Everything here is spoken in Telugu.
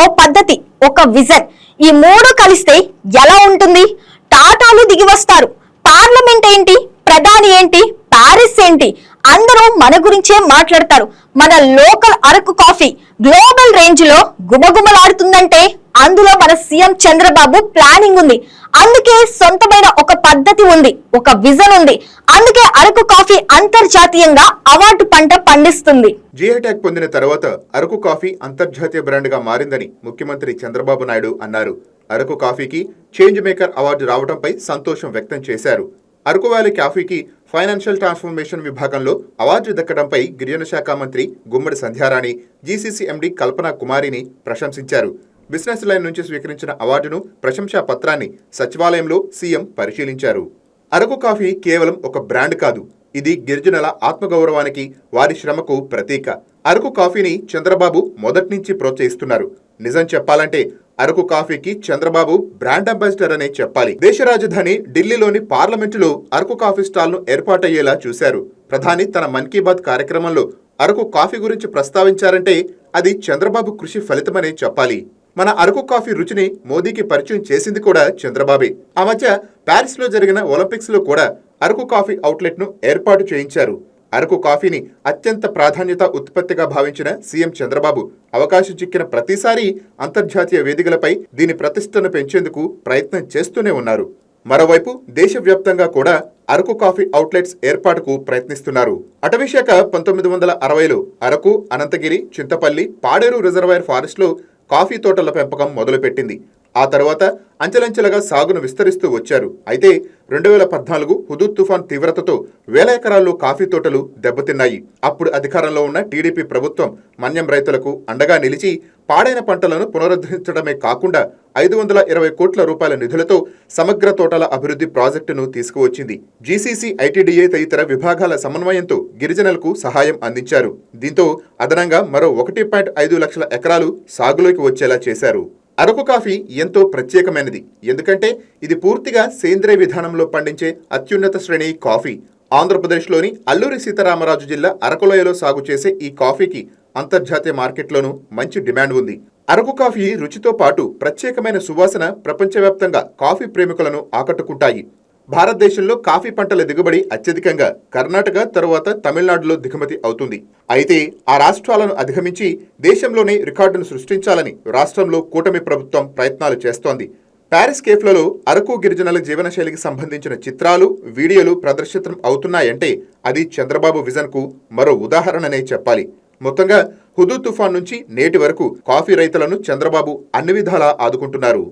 ఓ పద్ధతి ఒక విజన్. ఈ మూడు కలిస్తే ఎలా ఉంటుంది? టాటాలు దిగి వస్తారు. పార్లమెంట్ ఏంటి? ప్రధాని ఏంటి? ప్యారిస్ ఏంటి? అందరూ మన గురించే మాట్లాడతారు. మన లోకల్ అరకు కాఫీ గ్లోబల్ రేంజ్లో గుమగుమలాడుతుందంటే అందులో మన సీఎం చంద్రబాబు ప్లానింగ్ ఉంది. అందుకే సొంతమైన ఒక పద్ధతి ఉంది ఒక విజన్ ఉంది. అందుకే అరకు కాఫీ అంతర్జాతీయంగా అవార్డు పంట పండిస్తుంది. జిఐటాక్ పొందిన తర్వాత అరకు కాఫీ అంతర్జాతీయ బ్రాండ్గా మారిందని ముఖ్యమంత్రి చంద్రబాబు నాయుడు అన్నారు. అరకు కాఫీకి చేంజ్ మేకర్ అవార్డు రావడంపై సంతోషం వ్యక్తం చేశారు. అరకు వ్యాలీ కాఫీకి ఫైనాన్షియల్ ట్రాన్స్ఫర్మేషన్ విభాగంలో అవార్డు దక్కడంపై గిరిజన శాఖ మంత్రి గుమ్మడి సంధ్యారాణి జీసీసీ ఎండీ కల్పన కుమారిని ప్రశంసించారు. బిజినెస్ లైన్ నుంచి స్వీకరించిన అవార్డును ప్రశంసా పత్రాన్ని సచివాలయంలో సీఎం పరిశీలించారు. అరకు కాఫీ కేవలం ఒక బ్రాండ్ కాదు ఇది గిరిజనుల ఆత్మగౌరవానికి వారి శ్రమకు ప్రతీక. అరకు కాఫీని చంద్రబాబు మొదటి నుంచి ప్రోత్సహిస్తున్నారు. నిజం చెప్పాలంటే అరకు కాఫీకి చంద్రబాబు బ్రాండ్ అంబాసిడర్ అనే చెప్పాలి. దేశ రాజధాని ఢిల్లీలోని పార్లమెంటులో అరకు కాఫీ స్టాల్ను ఏర్పాటయ్యేలా చూశారు. ప్రధాని తన మన్ కీ బాత్ కార్యక్రమంలో అరకు కాఫీ గురించి ప్రస్తావించారంటే అది చంద్రబాబు కృషి ఫలితమనే చెప్పాలి. మన అరకు కాఫీ రుచిని మోదీకి పరిచయం చేసింది కూడా చంద్రబాబే. ఆ మధ్య ప్యారిస్లో జరిగిన ఒలింపిక్స్లో కూడా అరకు కాఫీ అవుట్లెట్ను ఏర్పాటు చేయించారు. అరకు కాఫీని అత్యంత ప్రాధాన్యత ఉత్పత్తిగా భావించిన సీఎం చంద్రబాబు అవకాశం చిక్కిన ప్రతిసారి అంతర్జాతీయ వేదికలపై దీని ప్రతిష్టను పెంచేందుకు ప్రయత్నం చేస్తూనే ఉన్నారు. మరోవైపు దేశవ్యాప్తంగా కూడా అరకు కాఫీ అవుట్లెట్స్ ఏర్పాటుకు ప్రయత్నిస్తున్నారు. అటవీశాఖ పంతొమ్మిది వందల అరవైలో అరకు అనంతగిరి చింతపల్లి పాడేరు రిజర్వాయర్ ఫారెస్ట్లో కాఫీ తోటల పెంపకం మొదలుపెట్టింది. ఆ తర్వాత అంచెలంచెలుగా సాగును విస్తరిస్తూ వచ్చారు. అయితే రెండు వేల పద్నాలుగు హుదూద్ తుఫాన్ తీవ్రతతో వేల ఎకరాల్లో కాఫీ తోటలు దెబ్బతిన్నాయి. అప్పుడు అధికారంలో ఉన్న టీడీపీ ప్రభుత్వం మన్యం రైతులకు అండగా నిలిచి పాడైన పంటలను పునరుద్ధరించడమే కాకుండా ఐదు వందల ఇరవై కోట్ల రూపాయల నిధులతో సమగ్ర తోటల అభివృద్ధి ప్రాజెక్టును తీసుకువచ్చింది. జీసీసీ ఐటీడీఏ తదితర విభాగాల సమన్వయంతో గిరిజనులకు సహాయం అందించారు. దీంతో అదనంగా మరో ఒకటి పాయింట్ ఐదు లక్షల ఎకరాలు సాగులోకి వచ్చేలా చేశారు. అరకు కాఫీ ఎంతో ప్రత్యేకమైనది. ఎందుకంటే ఇది పూర్తిగా సేంద్రియ విధానంలో పండించే అత్యున్నత శ్రేణి కాఫీ. ఆంధ్రప్రదేశ్లోని అల్లూరి సీతారామరాజు జిల్లా అరకులోయలో సాగు చేసే ఈ కాఫీకి అంతర్జాతీయ మార్కెట్లోనూ మంచి డిమాండ్ ఉంది. అరకు కాఫీ రుచితో పాటు ప్రత్యేకమైన సువాసన ప్రపంచవ్యాప్తంగా కాఫీ ప్రేమికులను ఆకట్టుకుంటాయి. భారతదేశంలో కాఫీ పంటల దిగుబడి అత్యధికంగా కర్ణాటక తరువాత తమిళనాడులో దిగుమతి అవుతుంది. అయితే ఆ రాష్ట్రాలను అధిగమించి దేశంలోనే రికార్డును సృష్టించాలని రాష్ట్రంలో కూటమి ప్రభుత్వం ప్రయత్నాలు చేస్తోంది. ప్యారిస్ కేఫ్లలో అరకు గిరిజనుల జీవనశైలికి సంబంధించిన చిత్రాలు వీడియోలు ప్రదర్శితం అవుతున్నాయంటే అది చంద్రబాబు విజన్కు మరో ఉదాహరణనే చెప్పాలి. మొత్తంగా హుదూ తుఫాన్ నుంచి నేటి వరకు కాఫీ రైతులను చంద్రబాబు అన్ని విధాలా ఆదుకుంటున్నారు.